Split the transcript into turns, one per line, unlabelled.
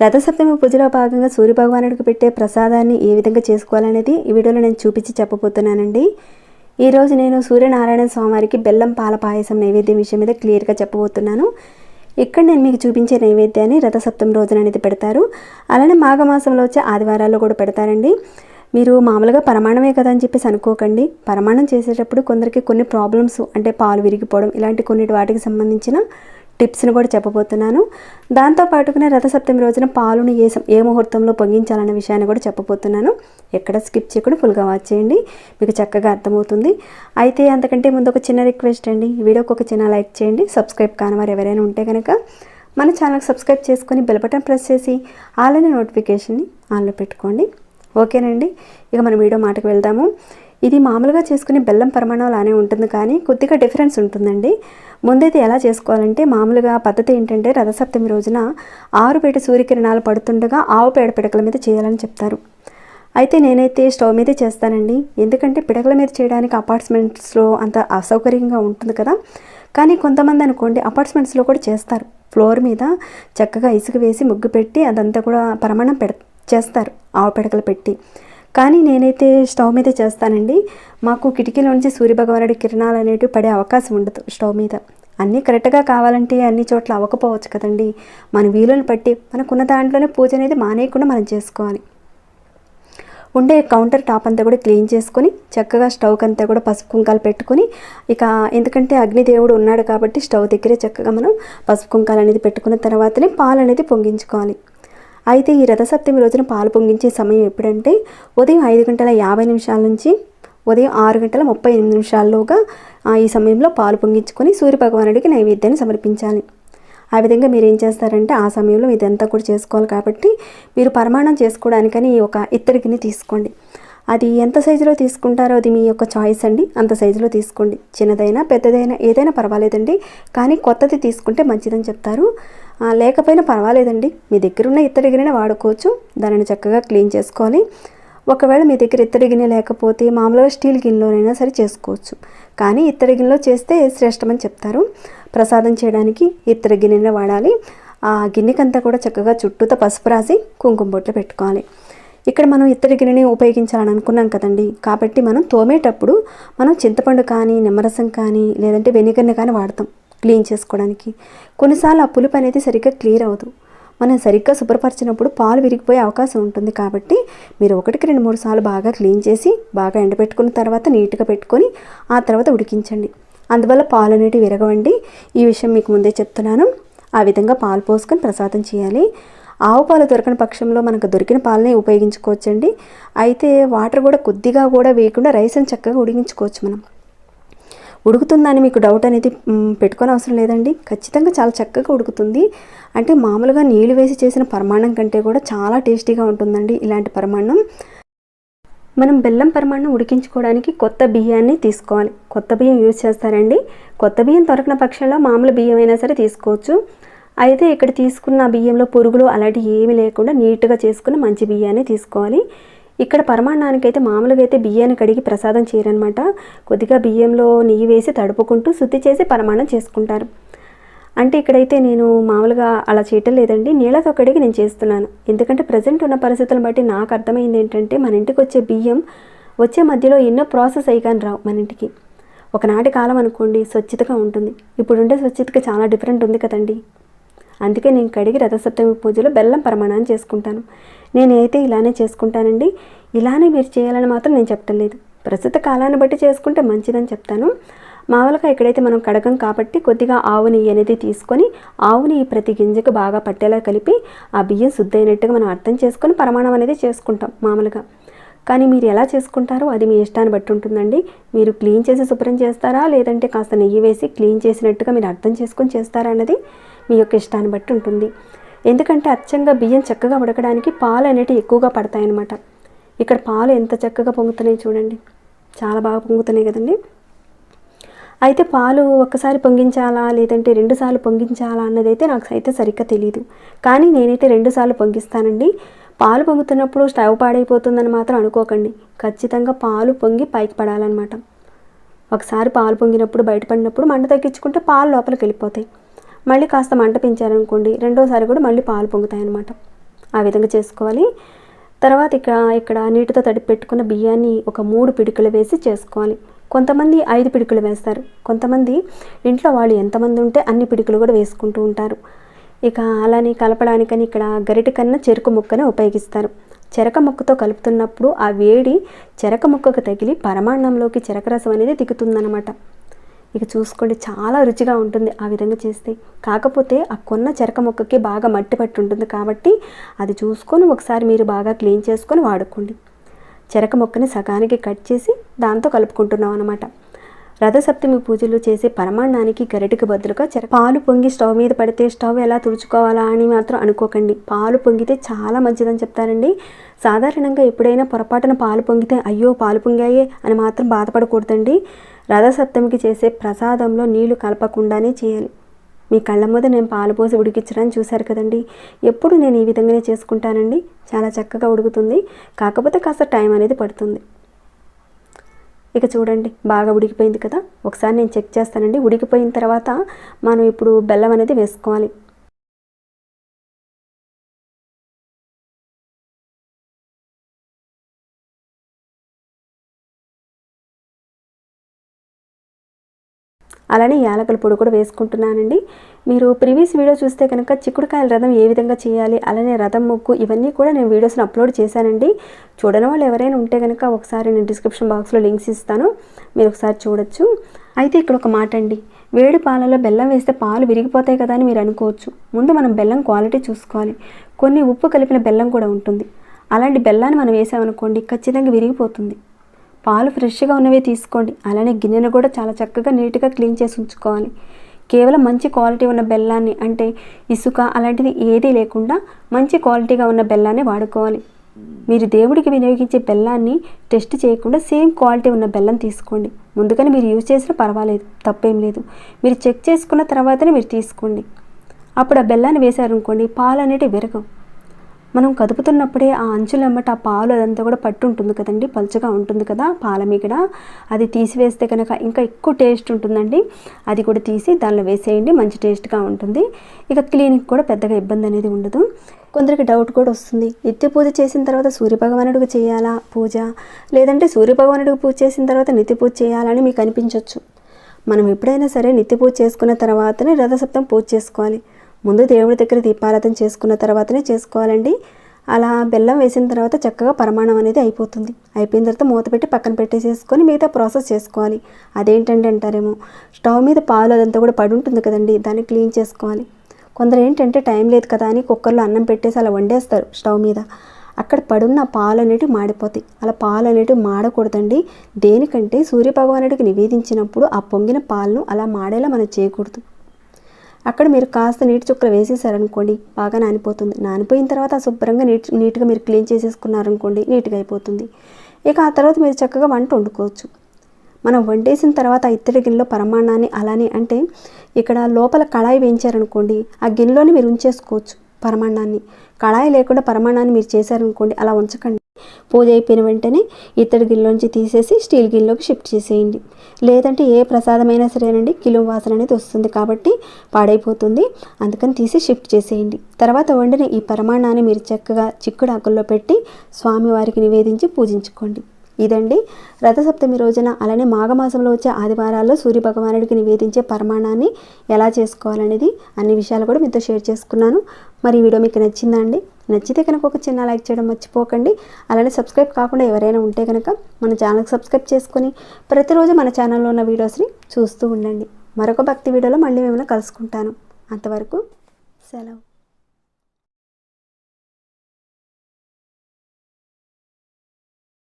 రథసప్తమి పూజలో భాగంగా సూర్యభగవానుడికి పెట్టే ప్రసాదాన్ని ఏ విధంగా చేసుకోవాలనేది ఈ వీడియోలో నేను చూపించి చెప్పబోతున్నానండి. ఈరోజు నేను సూర్యనారాయణ స్వామివారికి బెల్లం పాల పాయసం నైవేద్యం విషయం మీద క్లియర్గా చెప్పబోతున్నాను. ఇక్కడ నేను మీకు చూపించే నైవేద్యాన్ని రథసప్తం రోజున అనేది పెడతారు. అలానే మాఘమాసంలో వచ్చే ఆదివారాల్లో కూడా పెడతారండి. మీరు మామూలుగా పరమాణమే కదా అని చెప్పేసి అనుకోకండి. పరమాణం చేసేటప్పుడు కొందరికి కొన్ని ప్రాబ్లమ్స్ అంటే పాలు విరిగిపోవడం ఇలాంటి కొన్ని వాటికి సంబంధించిన టిప్స్ని కూడా చెప్పబోతున్నాను. దాంతో పాటుకునే రథసప్తమి రోజున పాలుని ఏ సం- ఏ ముహూర్తంలో పొంగించాలన్న విషయాన్ని కూడా చెప్పబోతున్నాను. ఎక్కడ స్కిప్ చేయకుండా ఫుల్గా వాచ్ చేయండి. మీకు చక్కగా అర్థమవుతుంది. అయితే అంతకంటే ముందు ఒక చిన్న రిక్వెస్ట్ అండి. ఈ వీడియోకి ఒక చిన్న లైక్ చేయండి. సబ్స్క్రైబ్ కానివారు ఎవరైనా ఉంటే కనుక మన ఛానల్కి సబ్స్క్రైబ్ చేసుకొని బెల్ బటన్ ప్రెస్ చేసి ఆల్ నోటిఫికేషన్ని ఆన్లో పెట్టుకోండి. ఓకేనండి. ఇక మన వీడియో మాటకు వెళ్దాము. ఇది మామూలుగా చేసుకునే బెల్లం పరిమాణం లానే ఉంటుంది కానీ కొద్దిగా డిఫరెన్స్ ఉంటుందండి. ముందైతే ఎలా చేసుకోవాలంటే మామూలుగా పద్ధతి ఏంటంటే రథసప్తమి రోజున ఆరు పేట సూర్యకిరణాలు పడుతుండగా ఆవు పేడ పిడకల మీద చేయాలని చెప్తారు. అయితే నేనైతే స్టవ్ మీదే చేస్తానండి. ఎందుకంటే పిడకల మీద చేయడానికి అపార్ట్మెంట్స్లో అంత అసౌకర్యంగా ఉంటుంది కదా. కానీ కొంతమంది అనుకోండి అపార్ట్మెంట్స్లో కూడా చేస్తారు. ఫ్లోర్ మీద చక్కగా ఇసుక వేసి ముగ్గు పెట్టి అదంతా కూడా ప్రమాణం పెడ చేస్తారు. ఆవు పిడకలు పెట్టి. కానీ నేనైతే స్టవ్ మీద చేస్తానండి. మాకు కిటికీలోంచి సూర్యభగవానుడి కిరణాలు అనేటివి పడే అవకాశం ఉండదు స్టవ్ మీద. అన్నీ కరెక్ట్గా కావాలంటే అన్ని చోట్ల అవ్వకపోవచ్చు కదండి. మన వీలుని బట్టి మనకున్న దాంట్లోనే పూజ అనేది మానేయకుండా మనం చేసుకోవాలి. ఉండే కౌంటర్ టాప్ అంతా కూడా క్లీన్ చేసుకొని చక్కగా స్టవ్కి అంతా కూడా పసుపు కుంకాలు పెట్టుకొని ఇక ఎందుకంటే అగ్నిదేవుడు ఉన్నాడు కాబట్టి స్టవ్ దగ్గరే చక్కగా మనం పసుపు కుంకాలు అనేది పెట్టుకున్న తర్వాతనే పాలు అనేది పొంగించుకోవాలి. అయితే ఈ రథసప్తమి రోజున పాలు పొంగించే సమయం ఎప్పుడంటే ఉదయం ఐదు గంటల యాభై నిమిషాల నుంచి ఉదయం ఆరు గంటల ముప్పై ఎనిమిది నిమిషాల్లోగా ఆ, ఈ సమయంలో పాలు పొంగించుకొని సూర్యభగవానుడికి నైవేద్యాన్ని సమర్పించాలి. ఆ విధంగా మీరు ఏం చేస్తారంటే ఆ సమయంలో ఇదంతా కూడా చేసుకోవాలి కాబట్టి మీరు పరిమాణం చేసుకోవడానికని ఒక ఇత్తడికిని తీసుకోండి. అది ఎంత సైజులో తీసుకుంటారో అది మీ యొక్క చాయిస్ అండి. అంత సైజులో తీసుకోండి. చిన్నదైనా పెద్దదైనా ఏదైనా పర్వాలేదండి. కానీ కొత్తది తీసుకుంటే మంచిదని చెప్తారు. లేకపోయినా పర్వాలేదండి. మీ దగ్గర ఉన్న ఇత్తడి గిన్నె వాడుకోవచ్చు. దానిని చక్కగా క్లీన్ చేసుకోవాలి. ఒకవేళ మీ దగ్గర ఇత్తడి గిన్నె లేకపోతే మామూలుగా స్టీల్ గిన్నెలోనైనా సరే చేసుకోవచ్చు. కానీ ఇత్తడి గిన్నెలో చేస్తే శ్రేష్టమని చెప్తారు. ప్రసాదం చేయడానికి ఇత్తడి గిన్నెనే వాడాలి. ఆ గిన్నెకంతా కూడా చక్కగా చుట్టూతో పసుపు రాసి కుంకుమ బొట్లు పెట్టుకోవాలి. ఇక్కడ మనం ఇత్తడి గిన్నెని ఉపయోగించాలని అనుకున్నాం కదండి. కాబట్టి మనం తోమేటప్పుడు మనం చింతపండు కానీ నిమ్మరసం కానీ లేదంటే వెనిగర్ని కానీ వాడతాం. క్లీన్ చేసుకోవడానికి. కొన్నిసార్లు ఆ పులుపు అనేది సరిగ్గా క్లియర్ అవ్వదు. మనం సరిగ్గా శుభ్రపరిచినప్పుడు పాలు విరిగిపోయే అవకాశం ఉంటుంది కాబట్టి మీరు ఒకటికి రెండు మూడు సార్లు బాగా క్లీన్ చేసి బాగా ఎండబెట్టుకున్న తర్వాత నీట్గా పెట్టుకొని ఆ తర్వాత ఉడికించండి. అందువల్ల పాలు అనేటివి విరగవండి. ఈ విషయం మీకు ముందే చెప్తున్నాను. ఆ విధంగా పాలు పోసుకొని ప్రసాదం చేయాలి. ఆవు పాలు దొరకని పక్షంలో మనకు దొరికిన పాలనే ఉపయోగించుకోవచ్చండి. అయితే వాటర్ కూడా కొద్దిగా కూడా వేయకుండా రైస్ని చక్కగా ఉడికించుకోవచ్చు మనం. ఉడుకుతుందని మీకు డౌట్ అనేది పెట్టుకొని అవసరం లేదండి. ఖచ్చితంగా చాలా చక్కగా ఉడుకుతుంది. అంటే మామూలుగా నీళ్ళు వేసి చేసిన పరమాణం కంటే కూడా చాలా టేస్టీగా ఉంటుందండి ఇలాంటి పరమాణం మనం బెల్లం పరిమాణం ఉడికించుకోవడానికి కొత్త బియ్యాన్ని తీసుకోవాలి. కొత్త బియ్యం యూజ్ చేస్తారండి. కొత్త బియ్యం దొరకన పక్షంలో మామూలు బియ్యం అయినా సరే తీసుకోవచ్చు. అయితే ఇక్కడ తీసుకున్న బియ్యంలో పురుగులు అలాంటివి ఏమీ లేకుండా నీట్గా చేసుకున్న మంచి బియ్యాన్ని తీసుకోవాలి. ఇక్కడ పరిమాణానికి అయితే మామూలుగా అయితే బియ్యాన్ని కడిగి ప్రసాదం చేయరనమాట. కొద్దిగా బియ్యంలో నెయ్యి వేసి తడుపుకుంటూ శుద్ధి చేసి పరమాణం చేసుకుంటారు. అంటే ఇక్కడైతే నేను మామూలుగా అలా చేయటం లేదండి. నీళ్ళతో కడిగి నేను చేస్తున్నాను. ఎందుకంటే ప్రజెంట్ ఉన్న పరిస్థితులను బట్టి నాకు అర్థమైంది ఏంటంటే మన ఇంటికి వచ్చే బియ్యం వచ్చే మధ్యలో ఎన్నో ప్రాసెస్ అయ్యాను రావు మన ఇంటికి. ఒకనాటి కాలం అనుకోండి స్వచ్ఛతగా ఉంటుంది. ఇప్పుడు ఉండే స్వచ్ఛతకి చాలా డిఫరెంట్ ఉంది కదండి. అందుకే నేను కడిగి రథసప్తమి పూజలో బెల్లం ప్రమాణాన్ని చేసుకుంటాను. నేనైతే ఇలానే చేసుకుంటానండి. ఇలానే మీరు చేయాలని మాత్రం నేను చెప్పటం లేదు. ప్రస్తుత కాలాన్ని బట్టి చేసుకుంటే మంచిదని చెప్తాను. మామూలుగా ఎక్కడైతే మనం కడగం కాబట్టి కొద్దిగా ఆవు నెయ్యి అనేది తీసుకొని ఆవు నెయ్యి ప్రతి గింజకు బాగా పట్టేలా కలిపి ఆ బియ్యం శుద్ధైనట్టుగా మనం అర్థం చేసుకొని ప్రమాణం అనేది చేసుకుంటాం మామూలుగా. కానీ మీరు ఎలా చేసుకుంటారో అది మీ ఇష్టాన్ని బట్టి ఉంటుందండి. మీరు క్లీన్ చేసి శుభ్రం చేస్తారా? లేదంటే కాస్త నెయ్యి వేసి క్లీన్ చేసినట్టుగా మీరు అర్థం చేసుకొని చేస్తారా అన్నది మీ యొక్క ఇష్టాన్ని బట్టి ఉంటుంది. ఎందుకంటే అచ్చంగా బియ్యం చక్కగా ఉడకడానికి పాలు అనేటివి ఎక్కువగా పడతాయన్నమాట. ఇక్కడ పాలు ఎంత చక్కగా పొంగుతున్నాయి చూడండి. చాలా బాగా పొంగుతున్నాయి కదండి. అయితే పాలు ఒక్కసారి పొంగించాలా లేదంటే రెండుసార్లు పొంగించాలా అన్నది అయితే నాకు అయితే సరిగ్గా తెలియదు కానీ నేనైతే రెండుసార్లు పొంగిస్తానండి. పాలు పొంగుతున్నప్పుడు స్టవ్ పాడైపోతుందని మాత్రం అనుకోకండి. ఖచ్చితంగా పాలు పొంగి పైకి పడాలన్నమాట. ఒకసారి పాలు పొంగినప్పుడు బయటపడినప్పుడు మంట తగ్గించుకుంటే పాలు లోపలికి వెళ్ళిపోతాయి. మళ్ళీ కాస్త మంట పెంచారనుకోండి రెండోసారి కూడా మళ్ళీ పాలు పొంగుతాయి అన్నమాట ఆ విధంగా చేసుకోవాలి. తర్వాత ఇక్కడ ఇక్కడ నీటితో తడిపి పెట్టుకున్న బియ్యాన్ని ఒక మూడు పిడికలు వేసి చేసుకోవాలి. కొంతమంది ఐదు పిడికలు వేస్తారు. కొంతమంది ఇంట్లో వాళ్ళు ఎంతమంది ఉంటే అన్ని పిడికలు కూడా వేసుకుంటూ ఉంటారు. ఇక అలానే కలపడానికని ఇక్కడ గరిట కన్నా చెరుకు ముక్కనే ఉపయోగిస్తారు. చెరక ముక్కతో కలుపుతున్నప్పుడు ఆ వేడి చెరక ముక్కకు తగిలి పరమాన్నంలోకి చెరక రసం అనేది దిగుతుందన్నమాట. ఇక చూసుకోండి చాలా రుచిగా ఉంటుంది ఆ విధంగా చేస్తే. కాకపోతే ఆ కొన్న చెరక మొక్కకి బాగా మట్టి పట్టి ఉంటుంది కాబట్టి అది చూసుకొని ఒకసారి మీరు బాగా క్లీన్ చేసుకొని వాడుకోండి. చెరక మొక్కని సగానికి కట్ చేసి దాంతో కలుపుకుంటున్నాం అనమాట రథసప్తమి పూజలు చేసే పరమాణానికి గరిటెకి బదులుగా చెర పాలు పొంగి స్టవ్ మీద పడితే స్టవ్ ఎలా తుడుచుకోవాలా అని మాత్రం అనుకోకండి. పాలు పొంగితే చాలా మంచిదని చెప్తారండి. సాధారణంగా ఎప్పుడైనా పొరపాటున పాలు పొంగితే అయ్యో పాలు పొంగాయే అని మాత్రం బాధపడకూడదండి. రథసప్తమికి చేసే ప్రసాదంలో నీళ్ళు కలపకుండానే చేయాలి. మీ కళ్ళ మీద నేను పాలు పోసి ఉడికించడానికి చూశారు కదండి. ఎప్పుడు నేను ఈ విధంగానే చేసుకుంటానండి? చాలా చక్కగా ఉడుకుతుంది. కాకపోతే కాస్త టైం అనేది పడుతుంది. ఇక చూడండి బాగా ఉడికిపోయింది కదా. ఒకసారి నేను చెక్ చేస్తానండి. ఉడికిపోయిన తర్వాత మనం ఇప్పుడు బెల్లం అనేది వేసుకోవాలి. అలానే యాలకల పొడి కూడా వేసుకుంటున్నానండి. మీరు ప్రీవియస్ వీడియో చూస్తే కనుక చిక్కుడుకాయల రథం ఏ విధంగా చేయాలి అలానే రథం ముగ్గు ఇవన్నీ కూడా నేను వీడియోస్ని అప్లోడ్ చేశానండి. చూడని వాళ్ళు ఎవరైనా ఉంటే కనుక ఒకసారి నేను డిస్క్రిప్షన్ బాక్స్లో లింక్స్ ఇస్తాను మీరు ఒకసారి చూడొచ్చు. అయితే ఇక్కడ ఒక మాట అండి వేడి పాలలో బెల్లం వేస్తే పాలు విరిగిపోతాయి కదా అని మీరు అనుకోవచ్చు. ముందు మనం బెల్లం క్వాలిటీ చూసుకోవాలి. కొన్ని ఉప్పు కలిపిన బెల్లం కూడా ఉంటుంది. అలాంటి బెల్లాన్ని మనం వేసామనుకోండి ఖచ్చితంగా విరిగిపోతుంది. పాలు ఫ్రెష్గా ఉన్నవి తీసుకోండి. అలానే గిన్నెను కూడా చాలా చక్కగా నీట్గా క్లీన్ చేసి ఉంచుకోవాలి. కేవలం మంచి క్వాలిటీ ఉన్న బెల్లాన్ని అంటే ఇసుక అలాంటిది ఏదీ లేకుండా మంచి క్వాలిటీగా ఉన్న బెల్లాన్ని వాడుకోవాలి. మీరు దేవుడికి వినియోగించే బెల్లాన్ని టెస్ట్ చేయకుండా సేమ్ క్వాలిటీ ఉన్న బెల్లం తీసుకోండి. ముందుగానే మీరు యూజ్ చేసినా పర్వాలేదు తప్పేం లేదు. మీరు చెక్ చేసుకున్న తర్వాతనే మీరు తీసుకోండి. అప్పుడు ఆ బెల్లాన్ని వేశారనుకోండి పాలు అనేటివి విరగవు మనం కదుపుతున్నప్పుడే ఆ అంచులమ్మట ఆ పాలు అదంతా కూడా పట్టు ఉంటుంది కదండి పలుచగా ఉంటుంది కదా పాల మీగడ అది తీసివేస్తే కనుక ఇంకా ఎక్కువ టేస్ట్ ఉంటుందండి. అది కూడా తీసి దానిలో వేసేయండి మంచి టేస్ట్గా ఉంటుంది. ఇక క్లీనిక్ కూడా పెద్దగా ఇబ్బంది అనేది ఉండదు. కొందరికి డౌట్ కూడా వస్తుంది. నిత్య పూజ చేసిన తర్వాత సూర్యభగవానుడికి చేయాలా పూజ? లేదంటే సూర్యభగవానుడికి పూజ చేసిన తర్వాత నిత్య పూజ చేయాలని మీకు అనిపించవచ్చు మనం ఎప్పుడైనా సరే నిత్య పూజ చేసుకున్న తర్వాతనే రథసప్తం పూజ చేసుకోవాలి. ముందు దేవుడి దగ్గర దీపారాధన చేసుకున్న తర్వాతనే చేసుకోవాలండి. అలా బెల్లం వేసిన తర్వాత చక్కగా పరిమాణం అనేది అయిపోతుంది. అయిపోయిన తర్వాత మూత పెట్టి పక్కన పెట్టేసేసుకొని మిగతా ప్రాసెస్ చేసుకోవాలి. అదేంటండి అంటారేమో? స్టవ్ మీద పాలు అదంతా కూడా పడి ఉంటుంది కదండి దాన్ని క్లీన్ చేసుకోవాలి. కొందరు ఏంటంటే టైం లేదు కదా అని కుక్కర్లో అన్నం పెట్టేసి అలా వండేస్తారు స్టవ్ మీద. అక్కడ పడున్న పాలు అనేటివి మాడిపోతాయి. అలా పాలు అనేటివి మాడకూడదండి. దేనికంటే సూర్యభగవానుడికి నివేదించినప్పుడు ఆ పొంగిన పాలను అలా మాడేలా మనం చేయకూడదు. అక్కడ మీరు కాస్త నీటి చుక్కలు వేసేసారనుకోండి బాగా నానిపోతుంది. నానిపోయిన తర్వాత శుభ్రంగా నీట్ నీట్గా మీరు క్లీన్ చేసేసుకున్నారనుకోండి నీట్గా అయిపోతుంది. ఇక ఆ తర్వాత మీరు చక్కగా వంట వండుకోవచ్చు. మనం వండేసిన తర్వాత ఇత్తడి గిన్నెలో పరమాణాన్ని అలానే అంటే ఇక్కడ లోపల కళాయి వేయించారనుకోండి ఆ గిన్నెలోనే మీరు ఉంచేసుకోవచ్చు పరమాణాన్ని కళాయి లేకుండా పరమాణాన్ని మీరు చేశారనుకోండి అలా ఉంచకండి. పూజ అయిపోయిన వెంటనే ఇత్తడి గిన్నెలోంచి తీసేసి స్టీల్ గిన్నెలోకి షిఫ్ట్ చేసేయండి. లేదంటే ఏ ప్రసాదమైనా సరేనండి కిలో వాసన అనేది వస్తుంది కాబట్టి పాడైపోతుంది. అందుకని తీసి షిఫ్ట్ చేసేయండి. తర్వాత వండిన ఈ పరమాణాన్ని మీరు చక్కగా చిక్కుడు ఆకుల్లో పెట్టి స్వామివారికి నివేదించి పూజించుకోండి. ఇదండి రథసప్తమి రోజున అలానే మాఘమాసంలో వచ్చే ఆదివారాల్లో సూర్య భగవానుడికి నివేదించే పరమాణాన్ని ఎలా చేసుకోవాలనేది అన్ని విషయాలు కూడా మీతో షేర్ చేసుకున్నాను. మరి ఈ వీడియో మీకు నచ్చిందా అండి? నచ్చితే కనుక ఒక చిన్న లైక్ చేయడం మర్చిపోకండి. అలానే సబ్స్క్రైబ్ కాకుండా ఎవరైనా ఉంటే కనుక మన ఛానల్కి సబ్స్క్రైబ్ చేసుకొని ప్రతిరోజు మన ఛానల్లో ఉన్న వీడియోస్ని చూస్తూ ఉండండి. మరొక భక్తి వీడియోలో మళ్ళీ మిమ్మల్ని కలుసుకుంటాను. అంతవరకు సెలవు.